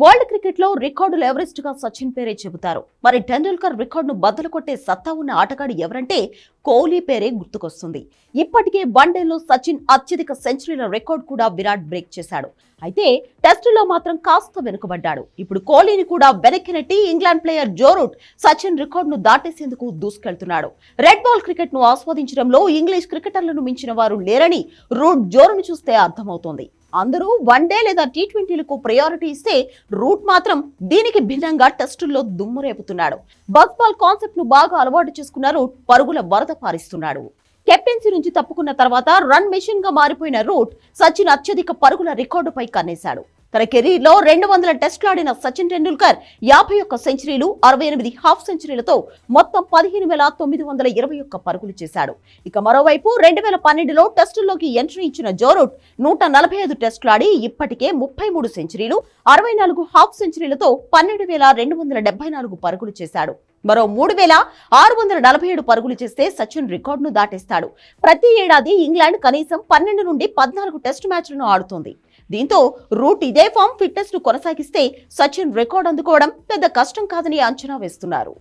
World క్రికెట్లో రికార్డులు ఎవరెస్ట్గా సచిన్ పేరే చెబుతారు. మరి టెండూల్కర్ రికార్డును బద్దలు కొట్టే సత్తా ఉన్న ఆటగాడు ఎవరంటే కోహ్లీ పేరే గుర్తుకొస్తుంది. ఇప్పటికే వన్డేలో సచిన్ అత్యధిక సెంచరీల రికార్డ్ కూడా విరాట్ బ్రేక్ చేశాడు. అయితే టెస్టులో మాత్రం కాస్త వెనుకబడ్డాడు. ఇప్పుడు కోహ్లీని కూడా వెనక్కి నెట్టి England player Joe Root Sachin రికార్డును దాటేసేందుకు దూసుకెళ్తున్నాడు. రెడ్ బాల్ క్రికెట్ను ఆస్వాదించడంలో ఇంగ్లీష్ క్రికెటర్లను మించిన వారు లేరని రూట్ జోరును చూస్తే అర్థమవుతోంది. అందరూ వన్డే లేదా టీ ట్వంటీలకు ప్రయారిటీ ఇస్తే రూట్ మాత్రం దీనికి భిన్నంగా టెస్టుల్లో దుమ్మురేపుతున్నాడు రేపుతున్నాడు. కాన్సెప్ట్ను బాగా అలవాటు చేసుకున్న రూట్ పరుగుల వరద పారిస్తున్నాడు. కెప్టెన్సీ నుంచి తప్పుకున్న తర్వాత రన్ మెషిన్గా మారిపోయిన రూట్ సచిన్ అత్యధిక పరుగుల రికార్డుపై కన్నేశాడు. తన కెరీర్లో రెండు వందల టెస్టులు ఆడిన సచిన్ టెండూల్కర్ యాభై ఒక్క సెంచరీలు అరవై ఎనిమిది హాఫ్ సెంచరీలతో మొత్తం పదిహేను వేల తొమ్మిది వందల ఇరవై ఒక్క పరుగులు చేశాడు. ఇక మరోవైపు రెండు వేల పన్నెండులో టెస్టుల్లోకి ఎంట్రీ ఇచ్చిన జోరూట్ నూట నలభై ఐదు టెస్టులు ఆడి ఇప్పటికే ముప్పై మూడు సెంచరీలు అరవై నాలుగు హాఫ్ సెంచరీలతో పన్నెండు వేల రెండు వందల డెబ్బై నాలుగు పరుగులు చేశాడు. మరో మూడు వేల ఆరు వందల నలభై ఏడు పరుగులు చేస్తే సచిన్ రికార్డును దాటేస్తాడు. ప్రతి ఏడాది ఇంగ్లాండ్ కనీసం పన్నెండు నుండి పద్నాలుగు టెస్టు మ్యాచ్లను ఆడుతోంది. దీంతో రూట్ ఇదే ఫామ్ ఫిట్నెస్ను కొనసాగిస్తే సచిన్ రికార్డ్ అందుకోవడం పెద్ద కష్టం కాదని అంచనా వేస్తున్నారు.